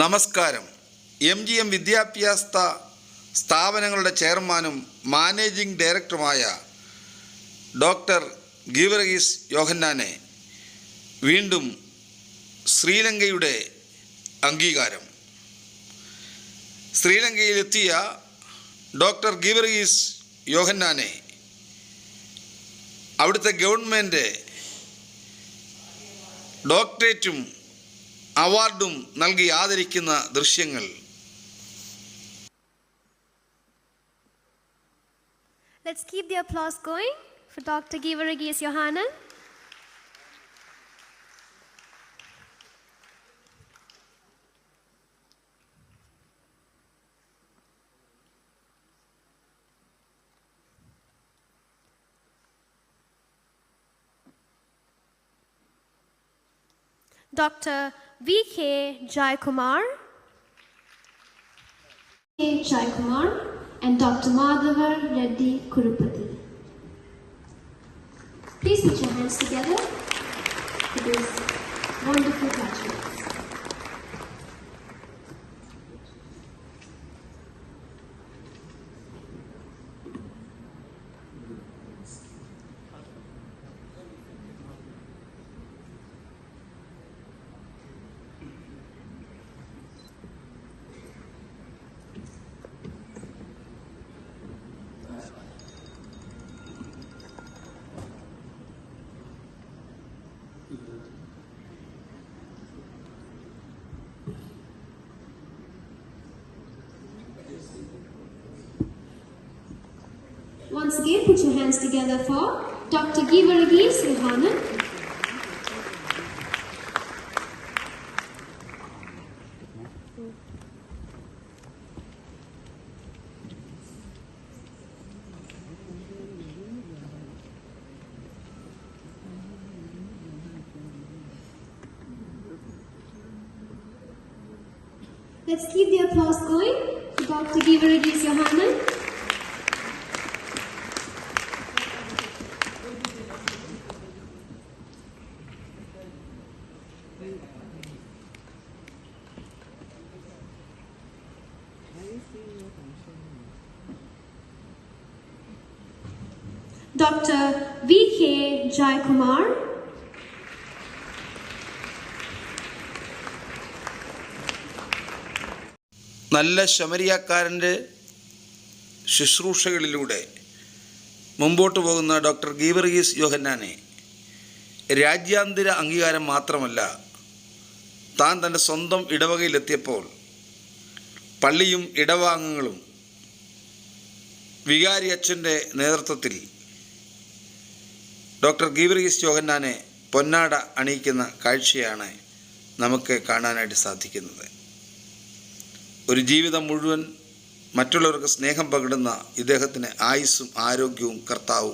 നമസ്കാരം. M G M വിദ്യാഭ്യാസ സ്ഥാപനങ്ങളുടെ ചെയർമാനും മാനേജിംഗ് ഡയറക്ടറുമായ ഡോക്ടർ ഗീവർഗീസ് യോഹന്നാനെ വീണ്ടും ശ്രീലങ്കയുടെ അംഗീകാരം. ശ്രീലങ്കയിലെത്തിയ ഡോക്ടർ ഗീവർഗീസ് യോഹന്നാനെ അവിടുത്തെ ഗവൺമെന്റ് ഡോക്ടറേറ്റും അവാർഡും നൽകി ആദരിക്കുന്ന ദൃശ്യങ്ങൾ Let's keep the applause going for Dr. Givaragis Johanan. Dr. V.K. Jaikumar. K. Jaikumar and Dr. Madhavar Reddy Kurupati. Please put your hands together for these wonderful graduates. Once again, put your hands together for Dr. Givaragis Yohanan. Let's keep the applause going for Dr. Givaragis Yohanan. Dr. V.K. Jaikumar. നല്ല ശമരിയാക്കാരന്റെ ശുശ്രൂഷകളിലൂടെ മുമ്പോട്ട് പോകുന്ന doctor Geevarghese യോഹന്നാനെ രാജ്യാന്തര അംഗീകാരം മാത്രമല്ല താൻ തന്റെ സ്വന്തം ഇടവകയിലെത്തിയപ്പോൾ പള്ളിയും ഇടവാംഗങ്ങളും വികാരി അച്ഛന്റെ നേതൃത്വത്തിൽ ഡോക്ടർ ഗീവർഗീസ് ജോഹന്നാനെ പൊന്നാട അണിയിക്കുന്ന കാഴ്ചയാണ് നമുക്ക് കാണാനായിട്ട് സാധിക്കുന്നത്. ഒരു ജീവിതം മുഴുവൻ മറ്റുള്ളവർക്ക് സ്നേഹം പകിടുന്ന ഇദ്ദേഹത്തിന് ആയുസ്സും ആരോഗ്യവും കർത്താവും.